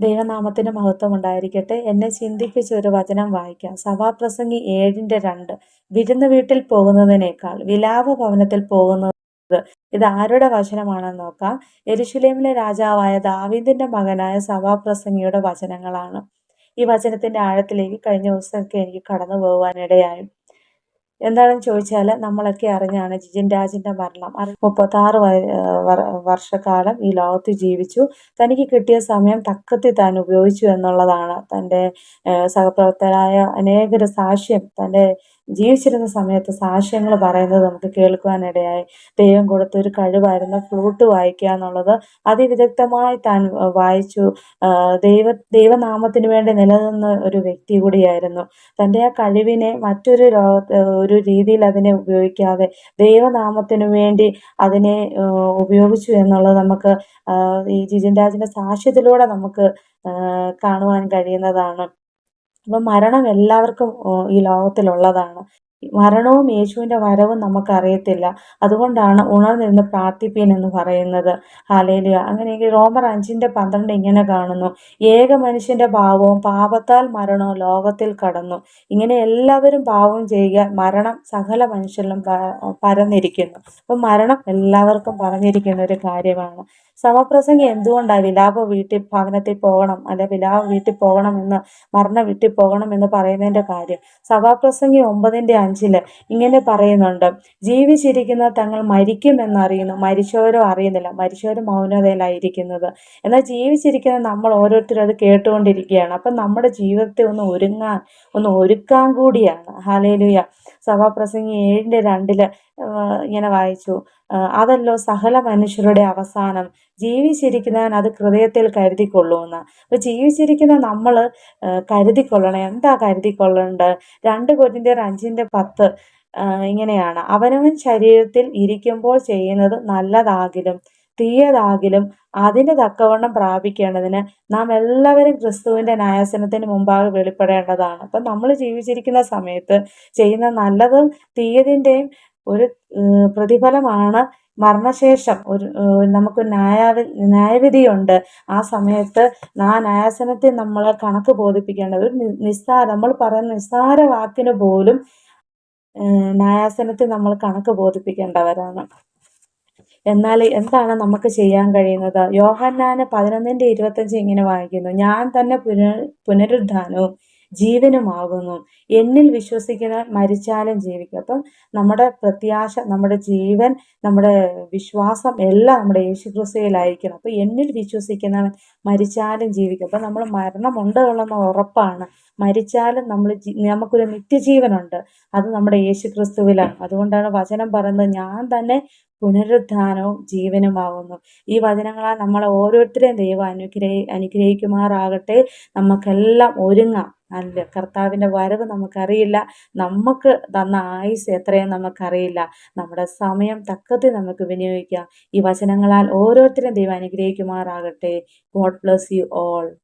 ദൈവനാമത്തിന് മഹത്വം ഉണ്ടായിരിക്കട്ടെ. എന്നെ ചിന്തിപ്പിച്ച ഒരു വചനം വായിക്കാം. സഭാപ്രസംഗി ഏഴിന്റെ രണ്ട്. വിരുന്ന് വീട്ടിൽ പോകുന്നതിനേക്കാൾ വിലാപ ഭവനത്തിൽ പോകുന്നത് ഇത് ആരുടെ വചനമാണെന്ന് നോക്കാം. എരുശുലേമിലെ രാജാവായ ദാവീദിന്റെ മകനായ സഭാപ്രസംഗിയുടെ വചനങ്ങളാണ്. ഈ വചനത്തിന്റെ ആഴത്തിലേക്ക് കഴിഞ്ഞ ദിവസമൊക്കെ എനിക്ക് കടന്നു പോകുവാനിടയായി എന്താണെന്ന് ചോദിച്ചാൽ നമ്മളൊക്കെ അറിഞ്ഞാണ് ജിജിൻ രാജിന്റെ മരണം. മുപ്പത്താറ് വർഷക്കാലം ഈ ലോകത്ത് ജീവിച്ചു. തനിക്ക് കിട്ടിയ സമയം തക്കത്തിൽ താൻ ഉപയോഗിച്ചു എന്നുള്ളതാണ് തന്റെ സഹപ്രവർത്തകരായ അനേകര സാക്ഷ്യം തന്റെ ജീവിച്ചിരുന്ന സമയത്ത് സാക്ഷ്യങ്ങൾ പറയുന്നത് നമുക്ക് കേൾക്കുവാനിടയായി. ദൈവം കൊടുത്ത ഒരു കഴിവായിരുന്നു ഫ്ലൂട്ട് വായിക്കുക എന്നുള്ളത് അതിവിദഗ്ധമായി താൻ വായിച്ചു. ദൈവ ദൈവനാമത്തിന് വേണ്ടി നിലനിന്ന ഒരു വ്യക്തി കൂടിയായിരുന്നു. തന്റെ ആ കഴിവിനെ മറ്റൊരു ഒരു രീതിയിൽ അതിനെ ഉപയോഗിക്കാതെ ദൈവനാമത്തിനു വേണ്ടി അതിനെ ഉപയോഗിച്ചു എന്നുള്ളത് നമുക്ക് ഈ ജിജിൻ രാജിന്റെ സാക്ഷ്യത്തിലൂടെ നമുക്ക് കാണുവാൻ കഴിയുന്നതാണ്. അപ്പം മരണം എല്ലാവർക്കും ഈ ലോകത്തിലുള്ളതാണ്. മരണവും യേശുവിന്റെ വരവും നമുക്കറിയത്തില്ല. അതുകൊണ്ടാണ് ഉണർന്നിരുന്ന് പ്രാർത്ഥിപ്പീൻ എന്ന് പറയുന്നത്. ഹാലേലിയ അങ്ങനെയെങ്കിൽ റോമർ അഞ്ചിന്റെ പന്ത്രണ്ട് ഇങ്ങനെ കാണുന്നു. ഏക മനുഷ്യന്റെ ഭാവവും പാപത്താൽ മരണവും ലോകത്തിൽ കടന്നു. ഇങ്ങനെ എല്ലാവരും പാവം ചെയ്യുക മരണം സകല മനുഷ്യരിലും പരന്നിരിക്കുന്നു. അപ്പം മരണം എല്ലാവർക്കും പറഞ്ഞിരിക്കുന്ന ഒരു കാര്യമാണ്. സമപ്രസംഗി എന്തുകൊണ്ടാണ് വിലാപ വീട്ടിൽ ഭവനത്തിൽ പോകണം അല്ലെ വിലാപ വീട്ടിൽ പോകണമെന്ന് മരണ വീട്ടിൽ പോകണമെന്ന് പറയുന്നതിന്റെ കാര്യം. സഭാപ്രസംഗി ഒമ്പതിന്റെ അഞ്ചിൽ ഇങ്ങനെ പറയുന്നുണ്ട്. ജീവിച്ചിരിക്കുന്ന തങ്ങൾ മരിക്കുമെന്നറിയുന്നു. മരിച്ചവരോ അറിയുന്നില്ല. മരിച്ചവർ മൗനതയിലായിരിക്കുന്നത്. എന്നാൽ ജീവിച്ചിരിക്കുന്ന നമ്മൾ ഓരോരുത്തരും അത് കേട്ടുകൊണ്ടിരിക്കുകയാണ്. അപ്പം നമ്മുടെ ജീവിതത്തെ ഒന്ന് ഒരുങ്ങാൻ ഒന്ന് ഒരുക്കാൻ കൂടിയാണ്. ഹാലേലുയ സഭാപ്രസംഗി ഏഴിന്റെ രണ്ടിൽ ഇങ്ങനെ വായിച്ചു. അതല്ലോ സകല മനുഷ്യരുടെ അവസാനം. ജീവിച്ചിരിക്കുന്നവൻ അത് ഹൃദയത്തിൽ കരുതിക്കൊള്ളൂന്ന് അപ്പോൾ ജീവിച്ചിരിക്കുന്ന നമ്മൾ കരുതിക്കൊള്ളണം. എന്താ കരുതിക്കൊള്ളേണ്ടത്? രണ്ട് കൊരിന്തിയർ അഞ്ചിന്റെ പത്ത് ഇങ്ങനെയാണ്. അവനവൻ ശരീരത്തിൽ ഇരിക്കുമ്പോൾ ചെയ്യുന്നത് നല്ലതാകിലും തീയതാകിലും അതിന് തക്കവണ്ണം പ്രാപിക്കേണ്ടതിന് നാം എല്ലാവരും ക്രിസ്തുവിന്റെ ന്യായാസനത്തിന് മുമ്പാകെ വെളിപ്പെടേണ്ടതാണ്. അപ്പം നമ്മൾ ജീവിച്ചിരിക്കുന്ന സമയത്ത് ചെയ്യുന്ന നല്ലതും തീയതിന്റെയും ഒരു പ്രതിഫലമാണ് മരണശേഷം. ഒരു നമുക്ക് ന്യായാവി ന്യായവിധിയുണ്ട്. ആ സമയത്ത് ആ ന്യായാസനത്തെ നമ്മളെ കണക്ക് ബോധിപ്പിക്കേണ്ടത് ഒരു നിസ്സാര നമ്മൾ പറയുന്ന നിസ്സാര വാക്കിന് പോലും ന്യായാസനത്തിൽ നമ്മൾ കണക്ക് ബോധിപ്പിക്കേണ്ടവരാണ്. എന്നാൽ എന്താണ് നമുക്ക് ചെയ്യാൻ കഴിയുന്നത്? യോഹന്നാന് പതിനൊന്നിന്റെ ഇരുപത്തഞ്ച് ഇങ്ങനെ വായിക്കുന്നു. ഞാൻ തന്നെ പുനരു പുനരുദ്ധാനവും ജീവനുമാകുന്നു. എന്നിൽ വിശ്വസിക്കുന്നവൻ മരിച്ചാലും ജീവിക്കും. അപ്പം നമ്മുടെ പ്രത്യാശ നമ്മുടെ ജീവൻ നമ്മുടെ വിശ്വാസം എല്ലാം നമ്മുടെ യേശു ക്രിസ്തുവിലായിരിക്കണം അപ്പോൾ എന്നിൽ വിശ്വസിക്കുന്നവൻ മരിച്ചാലും ജീവിക്കും. അപ്പം നമ്മൾ മരണമുണ്ട് ഉള്ളെന്ന് ഉറപ്പാണ്. മരിച്ചാലും നമ്മൾ നമുക്കൊരു നിത്യജീവനുണ്ട്. അത് നമ്മുടെ യേശു ക്രിസ്തുവിലാണ് അതുകൊണ്ടാണ് വചനം പറയുന്നത് ഞാൻ തന്നെ പുനരുദ്ധാനവും ജീവനുമാകുന്നു. ഈ വചനങ്ങളാൽ നമ്മളെ ഓരോരുത്തരെയും ദൈവം അനുഗ്രഹി അനുഗ്രഹിക്കുമാറാകട്ടെ. നമുക്കെല്ലാം ഒരുങ്ങാം. അല്ല കർത്താവിന്റെ വരവ് നമുക്കറിയില്ല. നമുക്ക് തന്ന ആയുസ് എത്രയും നമുക്കറിയില്ല. നമ്മുടെ സമയം തക്കത്തിൽ നമുക്ക് വിനിയോഗിക്കാം. ഈ വചനങ്ങളാൽ ഓരോരുത്തരും ദൈവം അനുഗ്രഹിക്കുമാറാകട്ടെ. God bless you all